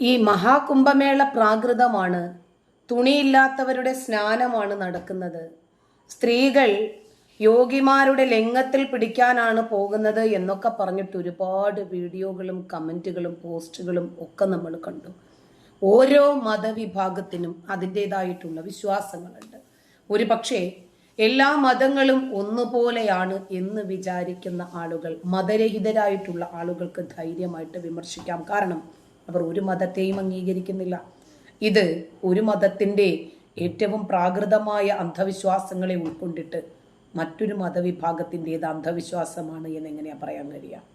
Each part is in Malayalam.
ഈ മഹാകുംഭമേള പ്രാകൃതമാണ്. തുണിയില്ലാത്തവരുടെ സ്നാനമാണ് നടക്കുന്നത്. സ്ത്രീകൾ യോഗിമാരുടെ ലിംഗത്തിൽ പിടിക്കാനാണ് പോകുന്നത് എന്നൊക്കെ പറഞ്ഞിട്ട് ഒരുപാട് വീഡിയോകളും കമന്റുകളും പോസ്റ്റുകളും ഒക്കെ നമ്മൾ കണ്ടു. ഓരോ മതവിഭാഗത്തിനും അതിന്റെതായിട്ടുള്ള വിശ്വാസങ്ങളുണ്ട്. ഒരു പക്ഷേ എല്ലാ മതങ്ങളും ഒന്നുപോലെയാണ് എന്ന് വിചാരിക്കുന്ന ആളുകൾ മതരഹിതരായിട്ടുള്ള ആളുകൾക്ക് ധൈര്യമായിട്ട് വിമർശിക്കാം. കാരണം അവർ ഒരു മതത്തെയും അംഗീകരിക്കുന്നില്ല. ഇത് ഒരു മതത്തിന്റെ ഏറ്റവും പ്രാകൃതമായ അന്ധവിശ്വാസങ്ങളെ ഉൾക്കൊണ്ടിട്ട് മറ്റൊരു മതവിഭാഗത്തിന്റെത് അന്ധവിശ്വാസമാണ് എന്ന് എങ്ങനെയാ പറയാൻ കഴിയുക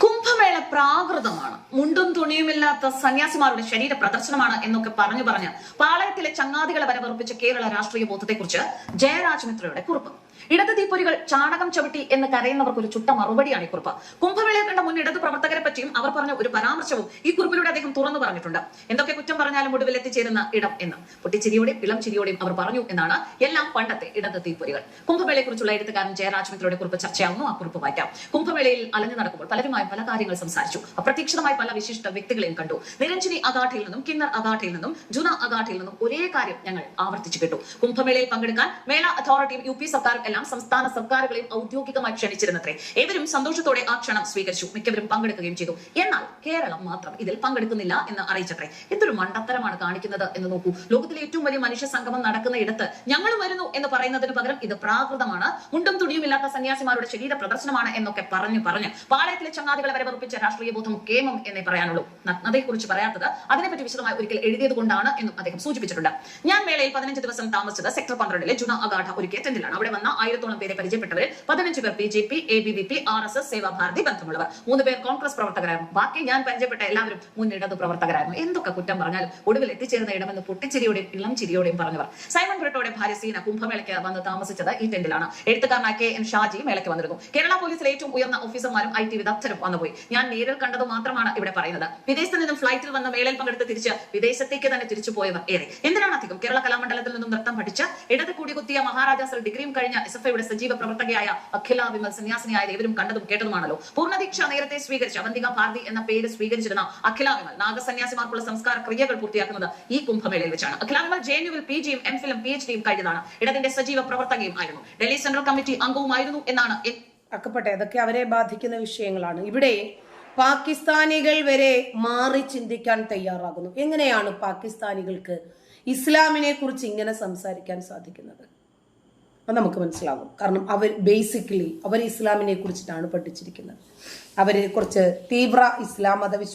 കുംഭമേള പ്രാകൃതമാണ്. മുണ്ടും തുണിയുമില്ലാത്ത സന്യാസിമാരുടെ ശരീര പ്രദർശനമാണ് എന്നൊക്കെ പറഞ്ഞു പറഞ്ഞ് പാളയത്തിലെ ചങ്ങാതികളെ വരവർപ്പിച്ച കേരള രാഷ്ട്രീയ ബോധത്തെക്കുറിച്ച് ജയരാജ് മിത്രയുടെ കുറിപ്പ്. ഇടത് തീപ്പൊരികൾ ചാണകം ചവിട്ടി എന്ന് കരയുന്നവർക്ക് ഒരു ചുട്ട മറുപടിയാണ് ഈ കുറിപ്പ്. കുംഭമേളയെ കണ്ട മുൻ ഇടത് പ്രവർത്തകരെ പറ്റിയും അവർ പറഞ്ഞ ഒരു പരാമർശവും ഈ കുറിപ്പിലൂടെ അദ്ദേഹം തുറന്നു പറഞ്ഞിട്ടുണ്ട്. എന്തൊക്കെ കുറ്റം പറഞ്ഞാലും ഒടുവിൽ എത്തിച്ചേരുന്ന ഇടം എന്ന്. പൊട്ടിച്ചിരിയോടെയും ഇളം ചിരിയോടെയും അവർ പറഞ്ഞു എന്നാണ് എല്ലാം പണ്ടത്തെ ഇടത് തീപ്പൊരികൾ. കുംഭമേളയെ കുറിച്ചുള്ള എഴുത്തുകാരൻ ജയരാജ് മിത്രയുടെ കുറിപ്പ് ചർച്ചയാവുന്നു. ആ കുറിപ്പ് വായിക്കാം. കുംഭമേളയിൽ അലഞ്ഞു നടക്കുമ്പോൾ പലരുമായി പല കാര്യങ്ങൾ സംസാരിച്ചു. അപ്രതീക്ഷിതമായി പല വിശിഷ്ട വ്യക്തികളെയും കണ്ടു. നിരഞ്ജനി അഗാഠയിൽ നിന്നും കിന്നർ അഗാഠയിൽ നിന്നും ജുന അഗാഠയിൽ നിന്നും ഒരേ കാര്യം ഞങ്ങൾ ആവർത്തിച്ചു കേട്ടു. കുംഭമേളയിൽ പങ്കെടുക്കാൻ മേള അതോറിറ്റിയും യു പി സർക്കാരും എല്ലാം സംസ്ഥാന സർക്കാരുകളെയും ഔദ്യോഗികമായി ക്ഷണിച്ചിരുന്നത്രേ. ഏവരും സന്തോഷത്തോടെ ആ ക്ഷണം സ്വീകരിച്ചു. മിക്കവരും പങ്കെടുക്കുകയും ചെയ്തു. എന്നാൽ കേരളം മാത്രം ഇതിൽ പങ്കെടുക്കുന്നില്ല എന്ന് അറിയിച്ചത്രേ. എന്തൊരു മണ്ടത്തരമാണ് കാണിക്കുന്നത് എന്ന് നോക്കൂ. ലോകത്തിലെ ഏറ്റവും വലിയ മനുഷ്യ സംഗമം നടക്കുന്ന ഇടത്ത് ഞങ്ങൾ വരുന്നു എന്ന് പറയുന്നതിന് പകരം ഇത് പ്രാകൃതമാണ്. മുണ്ടും തുടിയുമില്ലാത്ത സന്യാസിമാരുടെ ശരീര പ്രദർശനമാണ് എന്നൊക്കെ പറഞ്ഞു പറഞ്ഞു പാളയത്തിലെ ചങ്ങാതികളെ വരെ വെറുപ്പിച്ച രാഷ്ട്രീയ ബോധം കേമം എന്നേ പറയാനുള്ളൂ. നഗ്നതയെക്കുറിച്ച് പറയാത്തത് അതിനെപ്പറ്റി വിശദമായി ഒരിക്കൽ എഴുതിയത് കൊണ്ടാണ് എന്നും അദ്ദേഹം സൂചിപ്പിച്ചിട്ടുണ്ട്. ഞാൻ മേളയിൽ പതിനഞ്ച് ദിവസം താമസിച്ചത് സെക്ടർ പന്ത്രണ്ടിലെ ജുന അഗാഠ ഒരു ടെന്റിലാണ് അവിടെ വന്ന ആയിരത്തോളം പേരെ പരിചയപ്പെട്ടവരിൽ പതിനഞ്ച് പേർ B J P A B V P R S S Sevabharati ബന്ധമുള്ളവർ. മൂന്ന് പേർ കോൺഗ്രസ് പ്രവർത്തകരായിരുന്നു. ബാക്കി ഞാൻ പരിചയപ്പെട്ട എല്ലാവരും മുന്നിടത് പ്രവർത്തകരായിരുന്നു. എന്തൊക്കെ കുറ്റം പറഞ്ഞാലും ഒടുവിൽ എത്തിച്ചേർന്ന ഇടമെന്ന് പൊട്ടിച്ചിരിയോടെയും ഇളം ചിരിയോടെയും പറഞ്ഞവർ. സൈമൺ ബ്രിട്ടോയുടെ ഭാര്യ സീന കുംഭമേളയ്ക്ക് വന്ന് താമസിച്ചത് ഈ ടെന്റിലാണ് എഴുത്തുകാരനായ കെ എൻ ഷാജി മേളയ്ക്ക് വന്നിരുന്നു. കേരള പോലീസിലെ ഏറ്റവും ഉയർന്ന ഓഫീസർമാരും ഐ ടി വിദഗ്ധരും വന്നുപോയി ഞാൻ നേരിൽ കണ്ടത് മാത്രമാണ് ഇവിടെ പറയുന്നത്. വിദേശത്ത് നിന്നും ഫ്ലൈറ്റിൽ വന്ന മേളയിൽ പങ്കെടുത്ത് തിരിച്ച് വിദേശത്തേക്ക് തന്നെ തിരിച്ചു പോയവർ ഏറെ. എന്തിനാണ് അധികം? കേരള കലാമണ്ഡലത്തിൽ നിന്നും പഠിച്ച് ഇടത് കൂടി കുത്തിയ മഹാരാജാസിൽ ഡിഗ്രിയും കഴിഞ്ഞ എസ് എഫ് ഐയുടെ സജീവ പ്രവർത്തകയായ അഖില വിമൽ സന്യാസിനിയായ ഇവരും കണ്ടതും കേട്ടതുമാണല്ലോ. പൂർണദീക്ഷ നേരത്തെ സ്വീകരിച്ച അവന്തിക ഭാരതി എന്ന പേര് സ്വീകരിച്ചിരുന്ന അഖില വിമൽ നാഗസന്യാസിമാർക്കുള്ള സംസ്കാര ക്രിയകൾ പൂർത്തിയാക്കുന്നത് ഈ കുംഭമേളയിൽ വെച്ചാണ്. അഖില വിമൽ ജെ യുവിൽ പി ജിയും എം ഫിലും പി എച്ച് ഡിയും കഴിഞ്ഞതാണ്. ഇടതിന്റെ സജീവ പ്രവർത്തകയും ആയിരുന്നു. ഡൽഹി സെൻട്രൽ കമ്മിറ്റി അംഗവുമായിരുന്നു എന്നാണ് എൻ- അക്കപ്പെട്ടെ അതൊക്കെ അവരെ ബാധിക്കുന്ന വിഷയങ്ങളാണ്. ഇവിടെ പാകിസ്ഥാനികൾ വരെ മാറി ചിന്തിക്കാൻ തയ്യാറാകുന്നു. എങ്ങനെയാണ് പാകിസ്ഥാനികൾക്ക് ഇസ്ലാമിനെ കുറിച്ച് ഇങ്ങനെ സംസാരിക്കാൻ സാധിക്കുന്നത്? അത് നമുക്ക് മനസ്സിലാകും കാരണം അവർ ബേസിക്കലി അവർ ഇസ്ലാമിനെ കുറിച്ചിട്ടാണ് പഠിച്ചിരിക്കുന്നത്. അവരെ കുറച്ച് തീവ്ര ഇസ്ലാം മതവിശ്വാസം